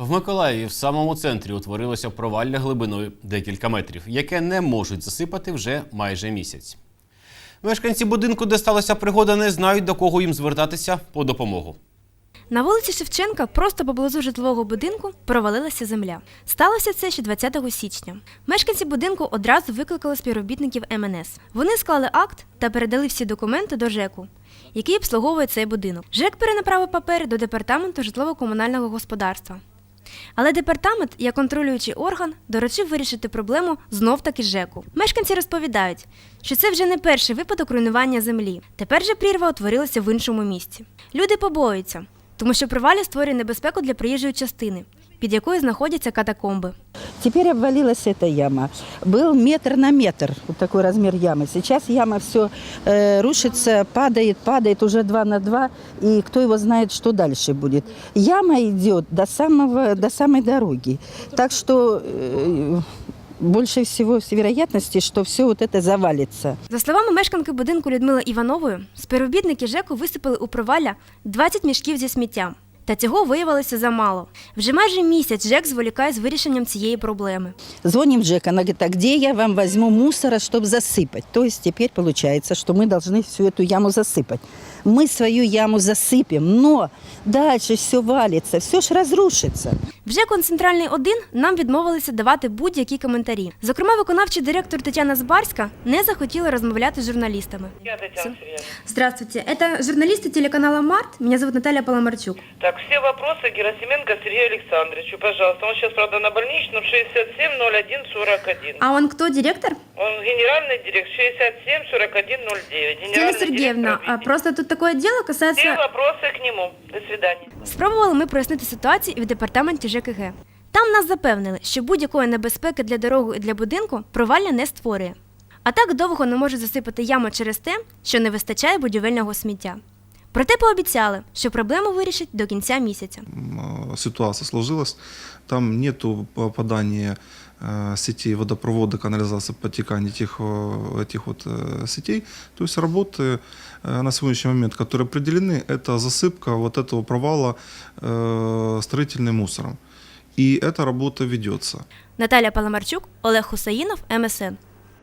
В Миколаєві в самому центрі утворилося провалля глибиною декілька метрів, яке не можуть засипати вже майже місяць. Мешканці будинку, де сталася пригода, не знають, до кого їм звертатися по допомогу. На вулиці Шевченка, просто поблизу житлового будинку, провалилася земля. Сталося це ще 20 січня. Мешканці будинку одразу викликали співробітників МНС. Вони склали акт та передали всі документи до ЖЕКу, який обслуговує цей будинок. ЖЕК перенаправив папери до департаменту житлово-комунального господарства. Але департамент, як контролюючий орган, доручив вирішити проблему знов-таки ЖЕКу. Мешканці розповідають, що це вже не перший випадок руйнування землі. Тепер же прірва утворилася в іншому місці. Люди побоюються, тому що провалі створює небезпеку для проїжджої частини, під якою знаходяться катакомби. Теперь обвалилась эта яма. Был метр на метр, вот такой размер ямы. Сейчас яма все рушится, падает, падает уже два на два, и кто его знает, что дальше будет. Яма идет до, самого, до самой дороги. Так что э, больше всего с вероятности, что все вот это завалится. За словами мешканки будинку Людмили Іванової, співробітники ЖЕКу висипали у провалля 20 мішків зі сміттям. Та цього виявилося замало. Вже майже місяць ЖЕК зволікає з вирішенням цієї проблеми. Звоним Джек, она говорит, а где я вам возьму мусора, чтобы засыпать? То есть теперь получается, что мы должны всю эту яму засыпать. Мы свою яму засыпем, но дальше все валится, все ж разрушится. Вже концентральний 1 нам відмовилися давати будь-які коментарі. Зокрема, виконавчий директор Тетяна Збарська не захотіла розмовляти з журналістами. Я Татьяна Сергеевна. Здравствуйте, это журналисты телеканала Март. Меня зовут Наталья Поломарчук. Так, все вопросы Герасименко Сергею Александровичу, пожалуйста. Он сейчас, правда, на больничном 67 01 41. А он кто, директор? Он генеральный директор 67 41 09. Стена Генеральный Сергеевна, директор а объединения. просто тут такое дело Все касается... вопросы к нему. До свидания. Спробували ми прояснити ситуацію і в департаменті ЖКГ. Там нас запевнили, що будь-якої небезпеки для дороги і для будинку провалля не створює. А так довго не можуть засипати яму через те, що не вистачає будівельного сміття. Проте пообіцяли, що проблему вирішать до кінця місяця. м, ситуация сложилась. Там нету попадания э, сетей водопровода, канализации, подтекания этих, э, этих вот э, сетей. То есть работы э, на сегодняшний момент, которые определены, это засыпка вот этого провала э, строительным мусором. И эта работа ведется. Наталя Паламарчук, Олег Хусаїнов, МСН.